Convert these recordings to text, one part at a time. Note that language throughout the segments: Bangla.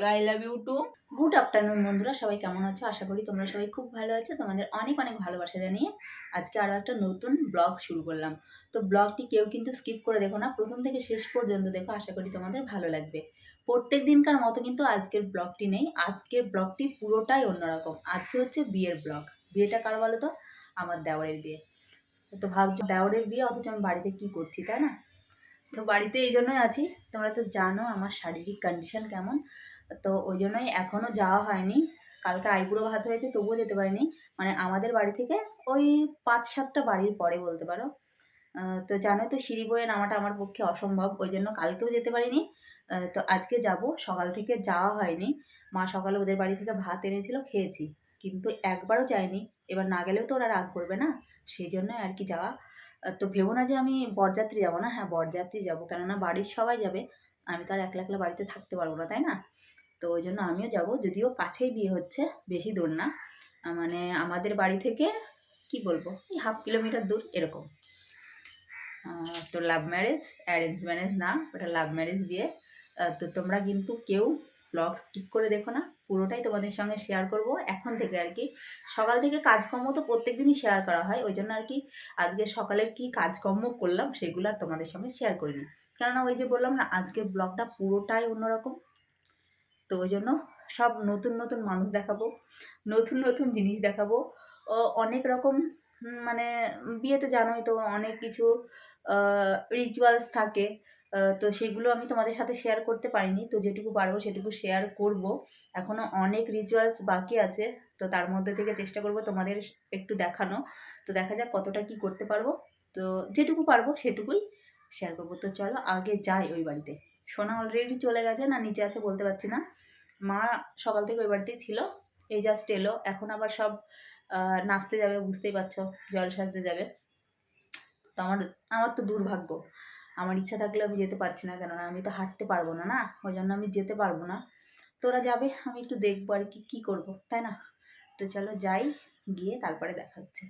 বলো I love you too good afternoon বন্ধুরা, সবাই কেমন আছো? আশা করি তোমরা সবাই খুব ভালো আছো। তোমাদের অনেক অনেক ভালোবাসা জানিয়ে আজকে আরও একটা নতুন ব্লগ শুরু করলাম। তো ব্লগটি কেউ কিন্তু স্কিপ করে দেখো না, প্রথম থেকে শেষ পর্যন্ত দেখো, আশা করি তোমাদের ভালো লাগবে। প্রত্যেক দিনকার মতো কিন্তু আজকের ব্লগটি নেই। আজকের ব্লগটি পুরোটাই অন্যরকম। আজকে হচ্ছে বিয়ের ব্লগ বিয়েটা কার বলো তো? আমার দেওয়ারের বিয়ে। তো ভাবছ দেওরের বিয়ে, অথচ আমি বাড়িতে কি করছি, তাই না? তো বাড়িতে এই জন্যই আছি। তোমরা তো জানো আমার শারীরিক কন্ডিশন কেমন। তো ওই জন্যই এখনও যাওয়া হয়নি। কালকে আইবুড়ো ভাত হয়েছে, তবুও যেতে পারিনি। মানে আমাদের বাড়ি থেকে ওই পাঁচ সাতটা বাড়ির পরে বলতে পারো। তো জানোই তো সিঁড়ি বয়ে নামাটা আমার পক্ষে অসম্ভব, ওই জন্য কালকেও যেতে পারিনি। তো আজকে যাব, সকাল থেকে যাওয়া হয়নি। মা সকালে ওদের বাড়ি থেকে ভাত এনেছিল, খেয়েছি। কিন্তু একবারও যায়নি। এবার না গেলেও তো ওরা রাগ করবে না, সেই জন্য আর কি যাওয়া। তো ভেবো না যে আমি বরযাত্রী যাব না হ্যাঁ বরযাত্রী যাব। কেননা বাড়ির সবাই যাবে। আমি তো আর একলা একলা বাড়িতে থাকতে পারব না, তাই না? তো ওই জন্য আমিও যাব। যদিও কাছেই বিয়ে হচ্ছে, বেশি দূর না। মানে আমাদের বাড়ি থেকে, কি বলব, এই হাফ কিলোমিটার দূর, এরকম। তো লাভ ম্যারেজ অ্যারেঞ্জ ম্যারেজ না ওটা লাভ ম্যারেজ বিয়ে। তো তোমরা কিন্তু কেউ ব্লগ স্কিপ করে দেখো না। পুরোটাই তোমাদের সঙ্গে শেয়ার করব। এখন থেকে আর কি, সকাল থেকে কাজকর্ম তো প্রত্যেক দিনই শেয়ার করা হয়। ওই জন্য আর কি, আজকে সকালের কি কাজকর্ম করলাম, সেগুলো আর তোমাদের সঙ্গে শেয়ার করিনি। কেননা ওই যে বললাম না, আজকের ব্লগটা পুরোটাই অন্যরকম। তো ওই জন্য সব নতুন নতুন মানুষ দেখাবো, নতুন নতুন জিনিস দেখাবো। অনেক রকম মানে বিয়েতে জানোই তো অনেক কিছু রিচুয়ালস থাকে। তো সেগুলো আমি তোমাদের সাথে শেয়ার করতে পারিনি। তো যেটুকু পারব সেটুকু শেয়ার করব। এখনও অনেক রিচুয়ালস বাকি আছে। তো তার মধ্যে থেকে চেষ্টা করব তোমাদের একটু দেখানো। তো দেখা যাক কতটা কি করতে পারব। তো যেটুকু পারব সেটুকুই শেয়ার করব। তো চলো আগে যাই ওই বাড়িতে। সোনা অলরেডি চলে গেছে, না নিচে আছে বলতে পারছি না। মা সকাল থেকে ওই বাড়িতেই ছিল, এই জাস্ট এলো। এখন আবার সব নাচতে যাবে, বুঝতেই পারছ, জল সাজতে যাবে। তো আমার আমার তো দুর্ভাগ্য। আমার ইচ্ছা থাকলে আমি যেতে পারছি না কেননা, আমি তো হাঁটতে পারব না না, ওই জন্য আমি যেতে পারব না। তোরা যাবে, আমি একটু দেখব আর কি, কী করব, তাই না? তো চলো যাই, গিয়ে তারপরে দেখা হচ্ছে।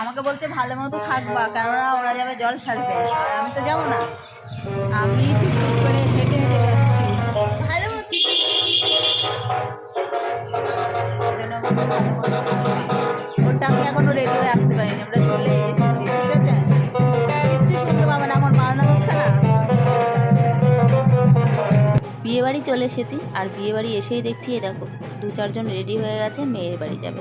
আমাকে বলছে ভালো মতো থাকবা কেননা ওরা যাবে জল সাজতে আর আমি তো যাব না। আমি। ওটা আমি রেডি হয়ে আসতে আমরা চলে এসেছি, ঠিক আছে? পাবে না হচ্ছে না। বিয়ে বাড়ি চলে এসেছি, আর বিয়ে বাড়ি এসেই দেখছি, এই দেখো, দু চারজন রেডি হয়ে গেছে, মেয়ের বাড়ি যাবে।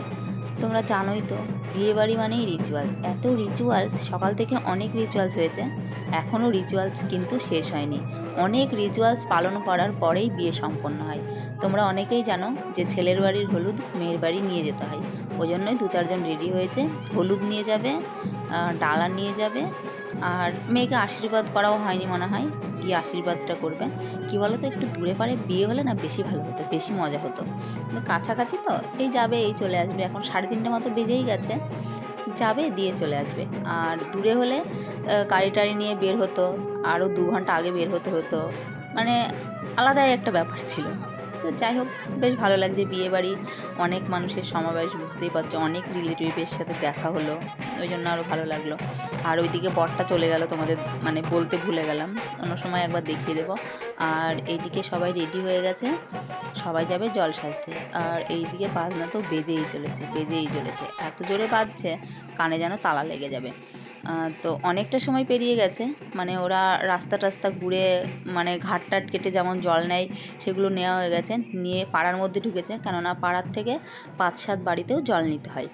তোমরা জানোই তো বিয়ে বাড়ি মানেই রিচুয়ালস এত রিচুয়ালস সকাল থেকে অনেক রিচুয়ালস হয়েছে। এখনও রিচুয়ালস কিন্তু শেষ হয়নি। অনেক রিচুয়ালস পালন করার পরেই বিয়ে সম্পন্ন হয়। তোমরা অনেকেই জানো যে ছেলের বাড়ির হলুদ, মেয়ের বাড়ি নিয়ে যেতে হয়। ওই জন্যই দু চারজন রেডি হয়েছে। হলুদ নিয়ে যাবে ডালা নিয়ে যাবে। আর মেয়েকে আশীর্বাদ করাও হয়নি মনে হয়। গিয়ে আশীর্বাদটা করবে? কি বলো তো একটু দূরে পারে বিয়ে হলে না বেশি ভালো হতো, বেশি মজা হতো। কাছাকাছি তো, এই যাবে, এই চলে আসবে। এখন সাড়ে তিনটে মতো বেজেই গেছে। যাবে, দিয়ে চলে আসবে। আর দূরে হলে গাড়ি টাড়ি নিয়ে বের হতো, আরও দু ঘণ্টা আগে বের হতে হতো। মানে আলাদাই একটা ব্যাপার ছিল। তো যাই হোক, বেশ ভালো লাগছে বিয়ে বাড়ি। অনেক মানুষের সমাবেশ, বুঝতেই পারছ। অনেক রিলেটিভের সাথে দেখা হলো। ওই জন্য আরও ভালো লাগল। আর ওইদিকে বরটা চলে গেল তোমাদের মানে বলতে ভুলে গেলাম। অন্য সময় একবার দেখিয়ে দেবো। আর এইদিকে সবাই রেডি হয়ে গেছে। সবাই যাবে জল সাজতে আর এইদিকে বাজনা তো বেজেই চলেছে বেজেই চলেছে। এত জোরে বাজছে, কানে যেন তালা লেগে যাবে। তো অনেকটা সময় পেরিয়ে গেছে। মানে ওরা রাস্তা টাস্তা ঘুরে মানে ঘাট টাট কেটে যেমন জল নেয়, সেগুলো নেওয়া হয়ে গেছে। নিয়ে পাড়ার মধ্যে ঢুকেছে, কেননা পাড়ার থেকে পাঁচ সাত বাড়িতেও জল নিতে হয়।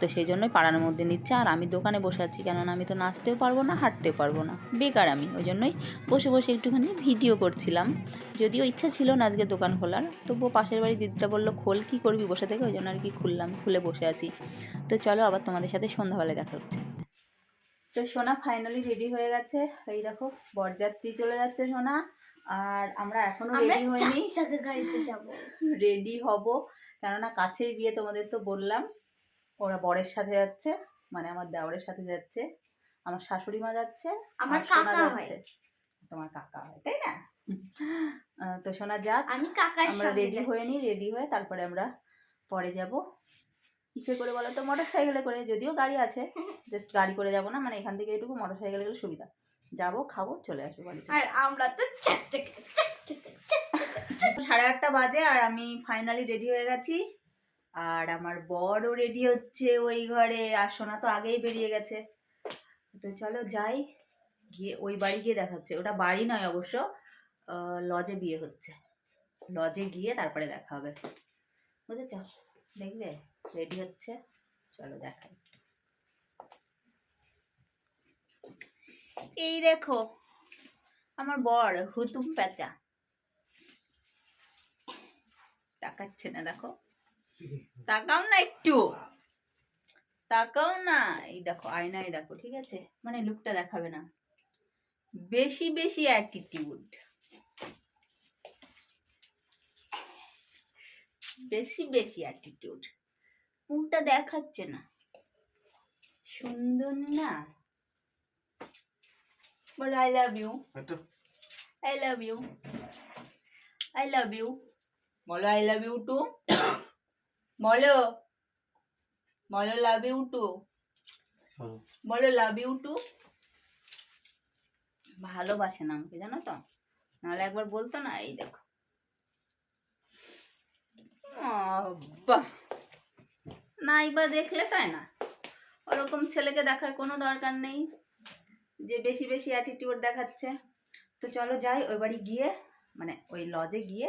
তো সেই জন্যই পাড়ার মধ্যে নিচ্ছে। আর আমি দোকানে বসে আছি, কেননা আমি তো নাচতেও পারব না, হাঁটতেও পারব না। বেকার আমি, ওই জন্যই বসে বসে একটুখানি ভিডিও করছিলাম। যদিও ইচ্ছা ছিল না আজকে দোকান খোলার, তবুও পাশের বাড়ি দিদিটা বলল, খোল, কী করবি বসে থেকে? ওই জন্য আর কি খুললাম, খুলে বসে আছি। তো চলো আবার তোমাদের সাথে সন্ধ্যাবেলায় দেখা হচ্ছে। তো সোনা ফাইনালি রেডি হয়ে গেছে। এই দেখো বরযাত্রী চলে যাচ্ছে সোনা। আর আমরা এখনও রেডি হইনি। চাকা গাড়িতে যাব। রেডি হব। কেননা কাছেই বিয়ে তোমাদের তো বললাম। ওরা বরের সাথে যাচ্ছে মানে আমার দেওরের সাথে যাচ্ছে। আমার শাশুড়ি মা যাচ্ছে আমার কাকা। যাচ্ছে। তোমার কাকা হয় তাই না? তো সোনা যাক। আমি কাকার আমরা রেডি হয়ে নিই রেডি হয়ে তারপরে আমরা পরে যাব। কিসে করে বলো তো মোটর সাইকেলে করে যদিও গাড়ি আছে জাস্ট গাড়ি করে যাব না মানে এখান থেকে এটুকু মোটর সাইকেলে গেলে সুবিধা যাব খাব চলে আসব বাড়িতে আর আমরা তো সাড়ে আটটা বাজে আর আমি ফাইনালি রেডি হয়ে গেছি আর আমার বড়ও রেডি হচ্ছে ওই ঘরে আর সোনা তো আগেই বেরিয়ে গেছে তো চলো যাই গিয়ে ওই বাড়ি গিয়ে দেখাচ্ছে ওটা বাড়ি নয় অবশ্য লজে বিয়ে হচ্ছে লজে গিয়ে তারপরে দেখা হবে বুঝেছ দেখবে রেডি হচ্ছে। চলো দেখাই। এই দেখো, আমার বর হুতুম পেঁচা। তাকাচ্ছে না, দেখো। তাকাও না একটু। তাকাও না। এই দেখো, আয়নায় দেখো, ঠিক আছে? মানে লুকটা দেখাবে না। বেশি বেশি অ্যাটিটিউড বেশি বেশি অ্যাটিটিউড মুখটা দেখাচ্ছে না। সুন্দর না? বলো I love you I love you I love you বলো আই লাভ ইউ টু বলো বলো লাভ ইউ টু বলো লাভ ইউ টু ভালোবাসে না আমাকে জানো তো? নাহলে একবার বলতো না এই দেখো। বাহ নাই বা দেখলে তাই না। ওরকম ছেলেকে দেখার কোনো দরকার নেই, যে বেশি বেশি অ্যাটিটিউড দেখাচ্ছে। তো চলো যাই, ওই বাড়ি গিয়ে মানে ওই লজে গিয়ে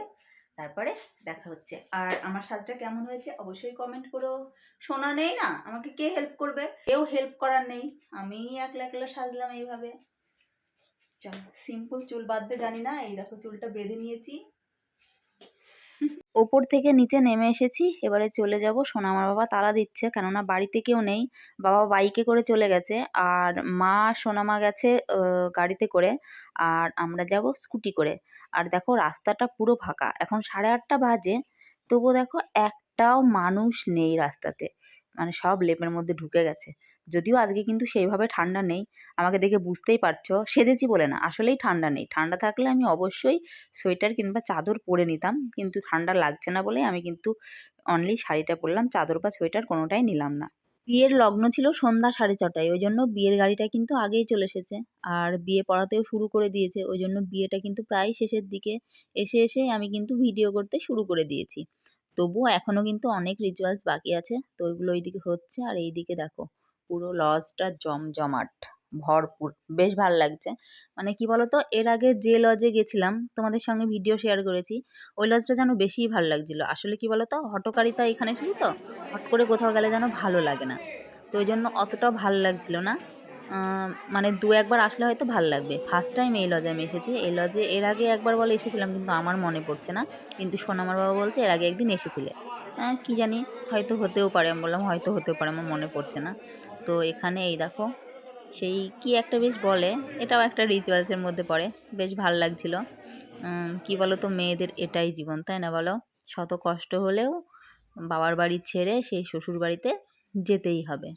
তারপরে দেখা হচ্ছে। আর আমার সাজটা কেমন হয়েছে অবশ্যই কমেন্ট করো। শোনা নেই না? আমাকে কে হেল্প করবে? কেউ হেল্প করার নেই। আমি একলা একলা সাজলাম এইভাবে। চলো সিম্পল চুল বাঁধতে জানি না, এই দেখো চুলটা বেঁধে নিয়েছি। ওপর থেকে নিচে নেমে এসেছি, এবারে চলে যাব। সোনা আমার বাবা তালা দিচ্ছে, কেননা বাড়িতে কেউ নেই। বাবা বাইকে করে চলে গেছে, আর মা সোনামা গেছে গাড়িতে করে, আর আমরা যাব স্কুটি করে। আর দেখো রাস্তাটা পুরো ফাঁকা, এখন সাড়ে আটটা বাজে, তবুও দেখো একটাও মানুষ নেই রাস্তাতে মানে সব লেপের মধ্যে ঢুকে গেছে। যদিও আজকে কিন্তু সেইভাবে ঠান্ডা নেই, আমাকে দেখে বুঝতেই পারছ, সেজেছি বলে না, আসলেই ঠান্ডা নেই। ঠান্ডা থাকলে আমি অবশ্যই সোয়েটার কিংবা চাদর পরে নিতাম, কিন্তু ঠান্ডা লাগছে না বলে আমি কিন্তু অনলি শাড়িটা পরলাম, চাদর বা সোয়েটার কোনোটাই নিলাম না। বিয়ের লগ্ন ছিল সন্ধ্যা সাড়ে ছটায়, ওই জন্য বিয়ের গাড়িটা কিন্তু আগেই চলে এসেছে, আর বিয়ে পড়াতেও শুরু করে দিয়েছে, ওই জন্য বিয়েটা কিন্তু প্রায় শেষের দিকে এসে এসে আমি কিন্তু ভিডিও করতে শুরু করে দিয়েছি। তবুও এখনও কিন্তু অনেক রিচুয়ালস বাকি আছে, তো ওইগুলো ওইদিকে হচ্ছে, আর এইদিকে দেখো। পুরো লজটা জমজমাট, ভরপুর, বেশ ভালো লাগছে। মানে কি বলতো, এর আগে যে লজে গেছিলাম, তোমাদের সঙ্গে ভিডিও শেয়ার করেছি, ওই লজটা যেন বেশিই ভালো লাগছিল। আসলে কি বলতো, হটকারিতা এখানে শুধু তো, হট করে কোথাও গেলে যেন ভালো লাগে না। তো ওই জন্য অতটাও ভালো লাগছিল না। মানে দু একবার আসলে হয়তো ভালো লাগবে। ফার্স্ট টাইম এই লজে আমি এসেছি। এই লজে এর আগে একবার বলে এসেছিলাম, কিন্তু আমার মনে পড়ছে না। কিন্তু সোনামার বাবা বলছে, এর আগে একদিন এসেছিলে। কি জানি, হয়তো হতেও পারে, আমি বললাম, হয়তো হতেও পারে, আমার মনে পড়ছে না। তো এখানে এই দেখো, সেই কি একটা বেশ বলে, এটাও একটা রিচুয়ালসের মধ্যে পড়ে, বেশ ভালো লাগছিল। কি বলো তো মেয়েদের এটাই জীবন, তাই না বলো? শত কষ্ট হলেও বাবার বাড়ি ছেড়ে সেই শ্বশুর বাড়িতে যেতেই হবে।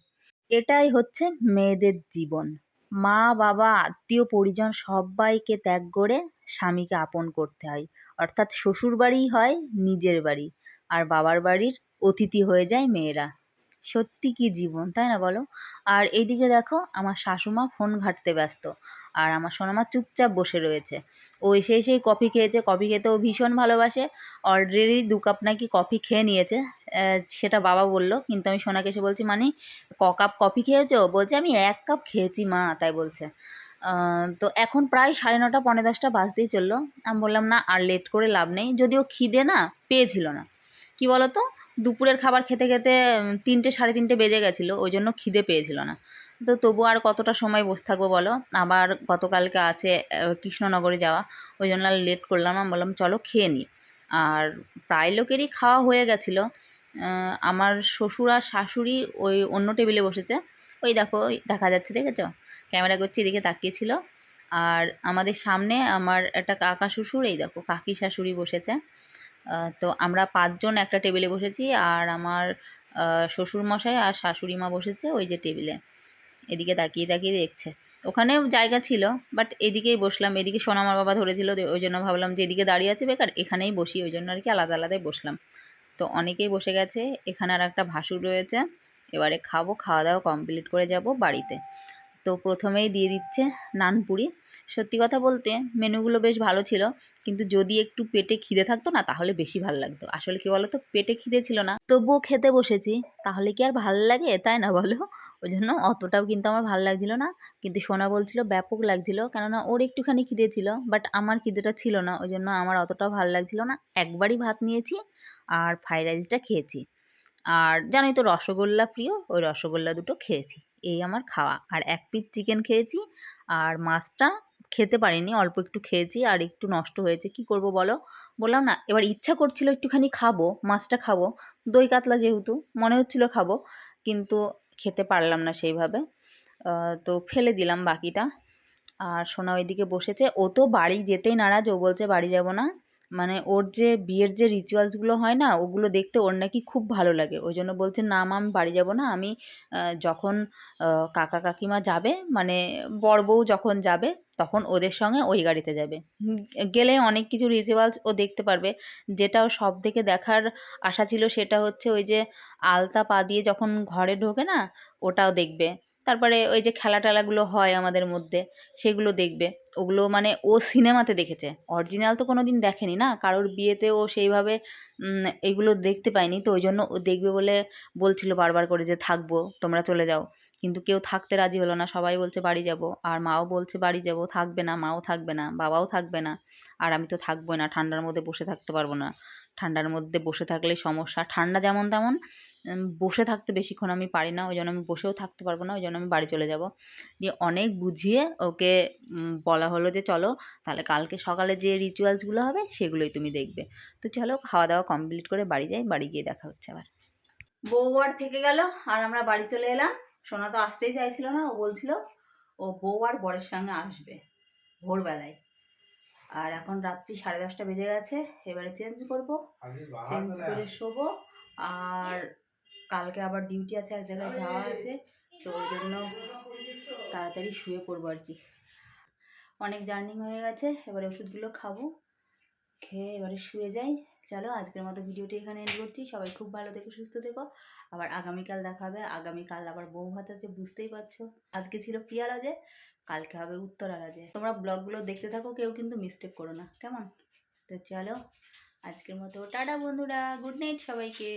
এটাই হচ্ছে মেয়েদের জীবন। মা, বাবা, আত্মীয়, পরিজন সবাইকে ত্যাগ করে স্বামীকে আপন করতে হয়। অর্থাৎ শ্বশুর বাড়িই হয় নিজের বাড়ি, আর বাবার বাড়ির অতিথি হয়ে যায় মেয়েরা। সত্যি কি জীবন, তাই না বলো? আর এইদিকে দেখো, আমার শাশুমা ফোন ঘাঁটতে ব্যস্ত। আর আমার সোনামা চুপচাপ বসে রয়েছে। ও এসে এসেই কফি খেয়েছে। কফি খেতে ও ভীষণ ভালোবাসে। অলরেডি দু কাপ নাকি কফি খেয়ে নিয়েছে। সেটা বাবা বলল। কিন্তু আমি সোনাকে এসে বলছি মানে ক কাপ কফি খেয়েছো? বলছে, আমি এক কাপ খেয়েছি, মা, তাই বলছে। তো এখন প্রায় সাড়ে নটা পনেরো দশটা বাজতেই চলল। আমি বললাম, না, আর লেট করে লাভ নেই। যদিও খিদে না, পেয়েছিল না। কি বলো তো দুপুরের খাবার খেতে খেতে তিনটে সাড়ে তিনটে বেজে গেছিল, ওই জন্য খিদে পেয়েছিল না। তো তবু আর কতটা সময় বসে থাকব বলো? আবার গতকালকে আছে কৃষ্ণনগরে যাওয়া, ওই জন্য আর লেট করলাম। আমি বললাম, চলো খেয়ে নিই আর প্রায় লোকেরই খাওয়া হয়ে গেছিল। আমার শ্বশুর আর শাশুড়ি ওই অন্য টেবিলে বসেছে। ওই দেখো দেখা যাচ্ছে, দেখেছ? ক্যামেরা করছি, এদিকে তাকিয়েছিল। আর আমাদের সামনে আমার একটা কাকা শ্বশুর, এই দেখো, কাকি শাশুড়ি বসেছে। তো আমরা পাঁচজন একটা টেবিলে বসেছি আর আমার শ্বশুরমশাই আর শাশুড়ি মা বসেছে ওই যে টেবিলে। এদিকে তাকিয়ে তাকিয়ে দেখছে। ওখানেও জায়গা ছিল বাট এদিকেই বসলাম। এদিকে সোনামার বাবা ধরেছিল ওই জন্য ভাবলাম যে এদিকে দাঁড়িয়ে আছে বেকার, এখানেই বসি, ওই জন্য আর কি আলাদা আলাদাই বসলাম। তো অনেকেই বসে গেছে, এখানে আর একটা ভাসুর রয়েছে। এবারে খাব, খাওয়া দাওয়া কমপ্লিট করে যাব বাড়িতে। তো প্রথমেই দিয়ে দিচ্ছে নানপুরি। সত্যি কথা বলতে মেনুগুলো বেশ ভালো ছিল, কিন্তু যদি একটু পেটে খিদে থাকতো না, তাহলে বেশি ভালো লাগতো। আসলে কি বলো তো পেটে খিদে ছিল না। তবুও খেতে বসেছি। তাহলে কি আর ভালো লাগে? তাই না বলো? ওই জন্য অতটাও কিন্তু আমার ভালো লাগছিল না। কিন্তু সোনা বলছিল ব্যাপক লাগছিল, কেননা ওর একটুখানি খিদে ছিল বাট আমার খিদেটা ছিল না। ওই জন্য আমার অতটাও ভালো লাগছিল না। একবারই ভাত নিয়েছি আর ফ্রাইড রাইসটা খেয়েছি। আর জানোই তো রসগোল্লা প্রিয়, ওই রসগোল্লা দুটো খেয়েছি। এই আমার খাওয়া। আর এক পিস চিকেন খেয়েছি, আর মাছটা খেতে পারিনি, অল্প একটু খেয়েছি আর একটু নষ্ট হয়েছে। কি করব বলো? বললাম না, এবার ইচ্ছা করছিল একটুখানি খাব, মাছটা খাব, দই কাতলা যেহেতু, মনে হচ্ছিল খাব, কিন্তু খেতে পারলাম না সেইভাবে। তো ফেলে দিলাম বাকিটা। আর সোনা ওইদিকে বসেছে, ও তো বাড়ি যেতেই নারাজ, ও বলছে বাড়ি যাব না। মানে ওর যে বিয়ের যে রিচুয়ালসগুলো হয় না, ওগুলো দেখতে ওর নাকি খুব ভালো লাগে। ওই জন্য বলছে, না মা আমি বাড়ি যাব না। আমি যখন কাকা কাকিমা যাবে মানে বর বউ যখন যাবে, তখন ওদের সঙ্গে ওই গাড়িতে যাবে। গেলে অনেক কিছু রিচুয়ালস ও দেখতে পারবে। যেটা ও সব থেকে দেখার আশা ছিল সেটা হচ্ছে ওই যে আলতা পা দিয়ে যখন ঘরে ঢোকে না, ওটাও দেখবে। তারপরে ওই যে খেলা টেলাগুলো হয় আমাদের মধ্যে, সেগুলো দেখবে। ওগুলো মানে ও সিনেমাতে দেখেছে। অরিজিনাল তো কোনো দিন দেখেনি না? কারোর বিয়েতে ও সেইভাবে এগুলো দেখতে পায়নি। তো ওই জন্য ও দেখবে বলে বলছিল বারবার করে যে, থাকব, তোমরা চলে যাও। কিন্তু কেউ থাকতে রাজি হলো না। সবাই বলছে, বাড়ি যাব। আর মাও বলছে, বাড়ি যাব, থাকবে না। মাও থাকবে না, বাবাও থাকবে না। আর আমি তো থাকবোই না, ঠান্ডার মধ্যে বসে থাকতে পারব না। ঠান্ডার মধ্যে বসে থাকলে সমস্যা। ঠান্ডা যেমন তেমন বসে থাকতে বেশিক্ষণ আমি পারি না, ওই জন্য আমি বসেও থাকতে পারব না, ওই জন্য আমি বাড়ি চলে যাব। দিয়ে অনেক বুঝিয়ে ওকে বলা হলো যে, চলো, তাহলে কালকে সকালে যে রিচুয়ালসগুলো হবে, সেগুলোই তুমি দেখবে। তো চলো, খাওয়া দাওয়া কমপ্লিট করে বাড়ি যাই, বাড়ি গিয়ে দেখা হচ্ছে আবার। বউ আর থেকে গেল, আর আমরা বাড়ি চলে এলাম। সোনা তো আসতেই চাইছিল না, ও বলছিল, ও বউ আর বরের সঙ্গে আসবে ভোরবেলায়। আর এখন রাত্রি সাড়ে দশটা বেজে গেছে এবারে চেঞ্জ করব। চেঞ্জ করে শোবো। আর কালকে আবার ডিউটি আছে এক জায়গায় যাওয়া আছে তো ওই জন্য তাড়াতাড়ি শুয়ে পড়ব আর কি। অনেক জার্নিং হয়ে গেছে এবারে ওষুধগুলো খাব খেয়ে এবারে শুয়ে যাই। চলো আজকের মতো ভিডিওটি এখানে এন্ড করছি। সবাই খুব ভালো থেকো, সুস্থ থেকো। আবার আগামীকাল দেখা হবে। আগামীকাল আবার বউ ভাত আছে, বুঝতেই পারছ। আজকে ছিল প্রিয়া রাজে, কালকে হবে উত্তরা রাজে। তোমরা ব্লগগুলো দেখতে থাকো, কেউ কিন্তু মিস্টেক করো না। কেমন? তো চলো আজকের মতো, টাটা বন্ধুরা। গুড নাইট সবাইকে।